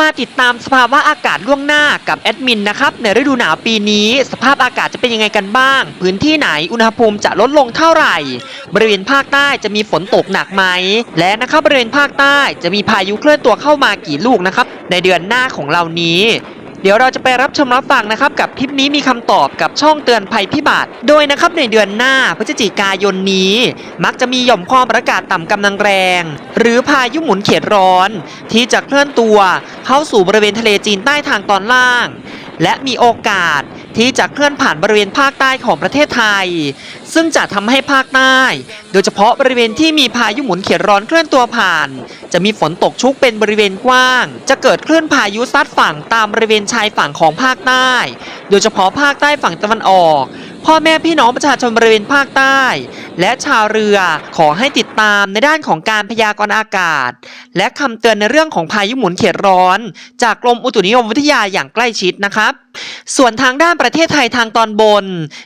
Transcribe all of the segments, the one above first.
มาติดตามสภาวะอากาศล่วงหน้ากับแอดมินนะครับในฤดูหนาวปีนี้ สภาพอากาศจะเป็นยังไงกันบ้าง พื้นที่ไหนอุณหภูมิจะลดลงเท่าไหร่ บริเวณภาคใต้จะมีฝนตกหนักไหม และนะครับบริเวณภาคใต้จะมีพายุเคลื่อนตัวเข้ามากี่ลูกนะครับในเดือนหน้าของเรานี้ เดี๋ยวเราจะไปรับชมรับฟังนะครับกับคลิปนี้มีคำตอบกับช่องเตือนภัยพิบัติ โดยนะครับในเดือนหน้าพฤศจิกายนนี้ มักจะมีหย่อมความกดอากาศต่ำกำลังแรง หรือพายุหมุนเขตร้อน ที่จะเคลื่อนตัวเข้าสู่บริเวณทะเลจีนใต้ทางตอนล่าง และมีโอกาส ที่จะเคลื่อนผ่านบริเวณภาคใต้ของประเทศไทย ซึ่งจะทำให้ภาคใต้ โดยเฉพาะบริเวณที่มีพายุหมุนเขตร้อนเคลื่อนตัวผ่าน จะมีฝนตกชุกเป็นบริเวณกว้าง จะเกิดคลื่นพายุซัดฝั่งตามบริเวณชายฝั่งของภาคใต้ โดยเฉพาะภาคใต้ฝั่งตะวันออก พ่อแม่พี่น้องประชาชนบริเวณภาคใต้ และชาวเรือขอให้ติดตามในด้านของการพยากรณ์อากาศ และคำเตือนในเรื่องของพายุหมุนเขตร้อน จากกรมอุตุนิยมวิทยาอย่างใกล้ชิดนะครับ ส่วนทางด้านประเทศไทยทางตอนบน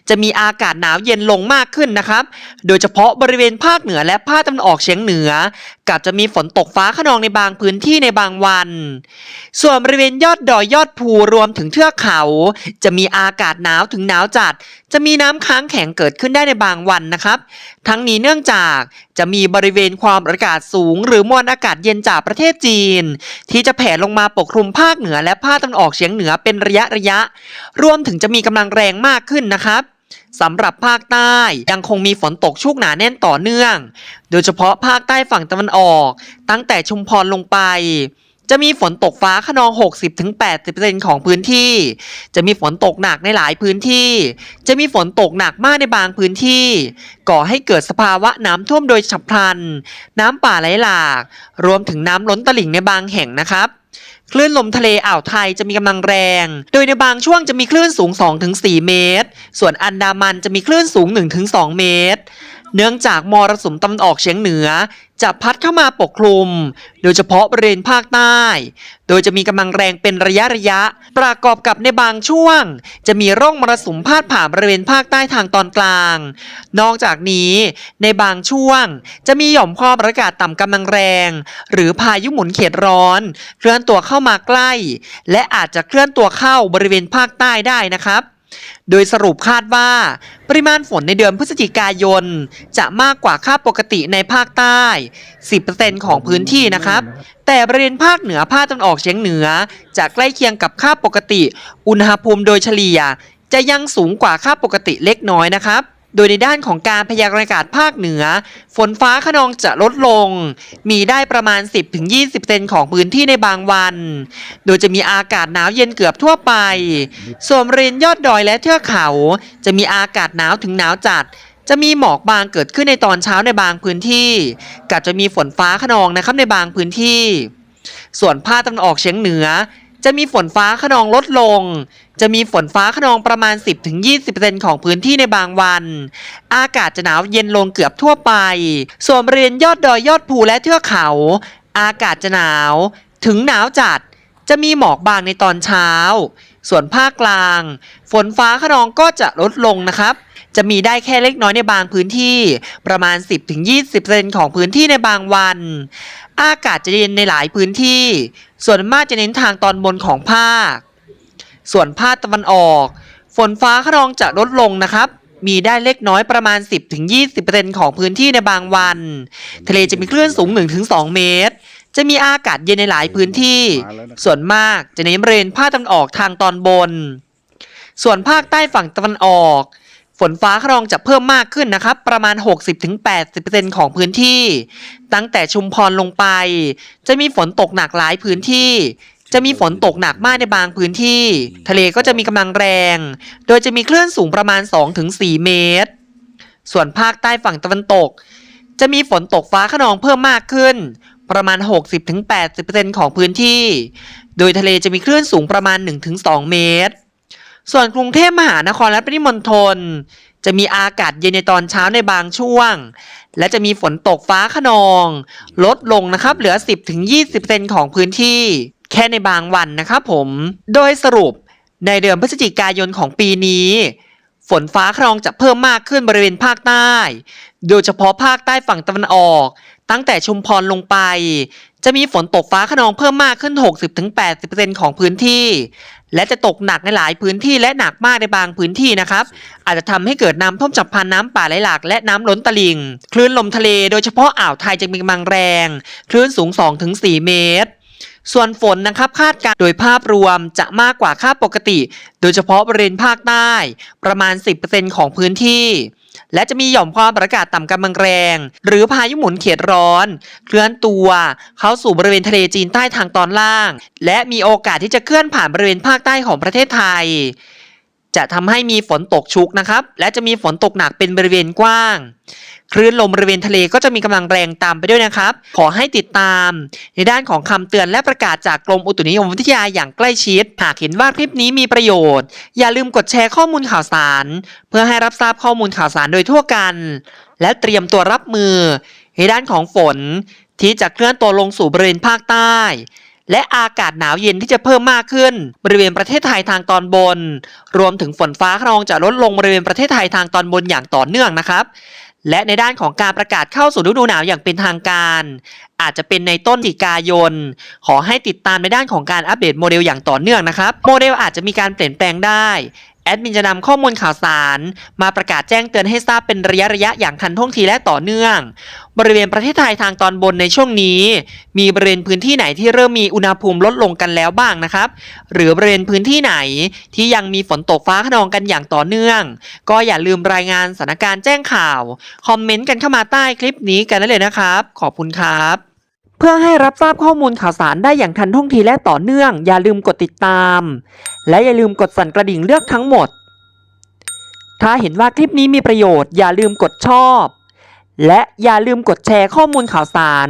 จะมีอากาศหนาวเย็นลงมากขึ้นนะครับ โดยเฉพาะบริเวณภาคเหนือและภาคตะวันออกเฉียงเหนือ กับจะมีฝนตกฟ้าขนองในบางพื้นที่ในบางวัน ส่วนบริเวณยอดดอยยอดภูรวมถึงเทือกเขา จะมีอากาศหนาวถึงหนาวจัด จะมีน้ำค้างแข็งเกิดขึ้นได้ในบางวันนะครับ ทั้งนี้เนื่องจาก จะมีบริเวณความอากาศสูง หรือมวลอากาศเย็นจากประเทศจีน ที่จะแผ่ลงมาปกคลุมภาคเหนือและภาคตะวันออกเฉียงเหนือเป็นระยะระยะ รวมถึงจะมีกำลังแรงมากขึ้นนะครับสำหรับภาคใต้ยังคงมีฝนตกชุกหนาแน่นต่อเนื่อง โดยเฉพาะภาคใต้ฝั่งตะวันออก ตั้งแต่ชุมพรลงไป จะมีฝนตกฟ้าขนอง 60-80%ของพื้นที่ จะมีฝนตกหนักในหลายพื้นที่ จะมีฝนตกหนักมากในบางพื้นที่ ก่อให้เกิดสภาวะน้ำท่วมโดยฉับพลัน น้ำป่าไหลหลาก รวมถึงน้ำล้นตลิ่งในบางแห่งนะครับคลื่นลมทะเลอ่าวไทยจะมีกำลังแรง โดยในบางช่วงจะมีคลื่นสูง 2-4 เมตร ส่วนอันดามันจะมีคลื่นสูง 1-2 เมตร เนื่องจากมรสุมตะวันออกเฉียงเหนือ จะพัดเข้ามาปกคลุม โดยเฉพาะบริเวณภาคใต้ โดยจะมีกำลังแรงเป็นระยะระยะ ประกอบกับในบางช่วง จะมีร่องมรสุมพาดผ่านบริเวณภาคใต้ทางตอนกลาง นอกจากนี้ ในบางช่วง จะมีหย่อมความอากาศต่ำกำลังแรง หรือพายุหมุนเขตร้อน เคลื่อนตัวเข้ามาใกล้ และอาจจะเคลื่อนตัวเข้าบริเวณภาคใต้ได้นะครับ โดยสรุปคาดว่า ปริมาณฝนในเดือนพฤศจิกายน จะมากกว่าค่าปกติในภาคใต้ 10%ของพื้นที่นะครับ แต่บริเวณภาคเหนือภาคตะวันออกเฉียงเหนือ จะใกล้เคียงกับค่าปกติ อุณหภูมิโดยเฉลี่ย จะยังสูงกว่าค่าปกติเล็กน้อยนะครับ โดยในด้านของการพยากรณ์อากาศภาคเหนือ ฝนฟ้าขนองจะลดลง มีได้ประมาณ 10-20%ของพื้นที่ในบางวัน โดยจะมีอากาศหนาวเย็นเกือบทั่วไป ส่วนบริเวณยอดดอยและเทือกเขา จะมีอากาศหนาวถึงหนาวจัด จะมีหมอกบางเกิดขึ้นในตอนเช้าในบางพื้นที่ กับจะมีฝนฟ้าขนองนะครับในบางพื้นที่ ส่วนภาคตะวันออกเฉียงเหนือ จะมีฝนฟ้าขนองลดลง จะมีฝนฟ้าขนองประมาณ 10-20%ของพื้นที่ในบางวัน อากาศจะหนาวเย็นลงเกือบทั่วไป ส่วนบริเวณยอดดอยยอดภูและเทือกเขา อากาศจะหนาว ถึงหนาวจัด จะมีหมอกบางในตอนเช้า ส่วนภาคกลาง ฝนฟ้าขนองก็จะลดลงนะครับ จะมีได้แค่เล็กน้อยในบางพื้นที่ ประมาณ 10-20%ของพื้นที่ในบางวัน อากาศจะเย็นในหลายพื้นที่ ส่วนมากจะเน้นทางตอนบนของภาค ส่วนภาคตะวันออก ฝนฟ้าขนองจะลดลงนะครับมีได้เล็กน้อยประมาณ 10-20%ของพื้นที่ในบางวัน ทะเลจะมีคลื่นสูง 1-2 เมตร จะมีอากาศเย็นในหลายพื้นที่ ส่วนมากจะเน้นบริเวณภาคตะวันออกทางตอนบน ส่วนภาคใต้ฝั่งตะวันออก ฝนฟ้าขนองจะเพิ่มมากขึ้นนะครับ ประมาณ 60-80%ของพื้นที่ ตั้งแต่ชุมพรลงไป จะมีฝนตกหนักหลายพื้นที่ จะมีฝนตกหนักมากในบางพื้นที่ ทะเลก็จะมีกำลังแรง โดยจะมีคลื่นสูงประมาณ 2-4 เมตร ส่วนภาคใต้ฝั่งตะวันตก จะมีฝนตกฟ้าขนองเพิ่มมากขึ้น ประมาณ 60-80%ของพื้นที่ โดยทะเลจะมีคลื่นสูงประมาณ 1-2 เมตร ส่วนกรุงเทพมหานครและปริมณฑลจะมีอากาศเย็นในตอนเช้าในบางช่วง และจะมีฝนตกฟ้าขนอง ลดลงนะครับ เหลือ 10-20%ของพื้นที่ แค่ในบางวันนะครับผม โดยสรุปในเดือนพฤศจิกายนของปีนี้ ฝนฟ้าขนองจะเพิ่มมากขึ้นบริเวณภาคใต้ โดยเฉพาะภาคใต้ฝั่งตะวันออก ตั้งแต่ชุมพรลงไป จะมีฝนตกฟ้าขนองเพิ่มมากขึ้น 60-80%ของพื้นที่ และจะตกหนักในหลายพื้นที่และหนักมากในบางพื้นที่นะครับ อาจจะทำให้เกิดน้ำท่วมฉับพลันน้ำป่าไหลหลากและน้ำล้นตลิ่ง คลื่นลมทะเลโดยเฉพาะอ่าวไทยจะมีกำลังแรง คลื่นสูง 2-4 เมตรส่วนฝนนะครับคาดการโดยภาพรวมจะมากกว่าค่าปกติ โดยเฉพาะบริเวณภาคใต้ ประมาณ 10%ของพื้นที่ และจะมีหย่อมความกดอากาศต่ำกำลังแรง หรือพายุหมุนเขตร้อน เคลื่อนตัวเข้าสู่บริเวณทะเลจีนใต้ทางตอนล่าง และมีโอกาสที่จะเคลื่อนผ่านบริเวณภาคใต้ของประเทศไทย จะทำให้มีฝนตกชุกนะครับ และจะมีฝนตกหนักเป็นบริเวณกว้าง คลื่นลมบริเวณทะเลก็จะมีกำลังแรงตามไปด้วยนะครับ ขอให้ติดตาม ในด้านของคำเตือนและประกาศจากกรมอุตุนิยมวิทยาอย่างใกล้ชิด หากเห็นว่าคลิปนี้มีประโยชน์ อย่าลืมกดแชร์ข้อมูลข่าวสาร เพื่อให้รับทราบข้อมูลข่าวสารโดยทั่วกัน และเตรียมตัวรับมือ ในด้านของฝนที่จะเคลื่อนตัวลงสู่บริเวณภาคใต้ และอากาศหนาวเย็นที่จะเพิ่มมากขึ้น บริเวณประเทศไทยทางตอนบน รวมถึงฝนฟ้าขนองจะลดลงบริเวณประเทศไทยทางตอนบนอย่างต่อเนื่องนะครับ และในด้านของการประกาศเข้าสู่ฤดูหนาวอย่างเป็นทางการ อาจจะเป็นในต้นติกายน ขอให้ติดตามในด้านของการอัปเดตโมเดลอย่างต่อเนื่องนะครับ โมเดลอาจจะมีการเปลี่ยนแปลงได้ แอดมินจะนำข้อมูลข่าวสาร มาประกาศแจ้งเตือนให้ทราบเป็นระยะระยะๆอย่างทันท่วงทีและต่อเนื่อง บริเวณประเทศไทยทางตอนบนในช่วงนี้ มีบริเวณพื้นที่ไหนที่เริ่มมีอุณหภูมิลดลงกันแล้วบ้างนะครับ หรือบริเวณพื้นที่ไหนที่ยังมีฝนตกฟ้าขนองกันอย่างต่อเนื่อง ก็อย่าลืมรายงานสถานการณ์แจ้งข่าว คอมเมนต์กันเข้ามาใต้คลิปนี้กันได้เลยนะครับ ขอบคุณครับ เพื่อให้รับทราบข้อมูลข่าวสารได้อย่างทันท่วงทีและต่อเนื่อง อย่าลืมกดติดตาม และอย่าลืมกดสั่นกระดิ่งเลือกทั้งหมด ถ้าเห็นว่าคลิปนี้มีประโยชน์ อย่าลืมกดชอบ และอย่าลืมกดแชร์ข้อมูลข่าวสาร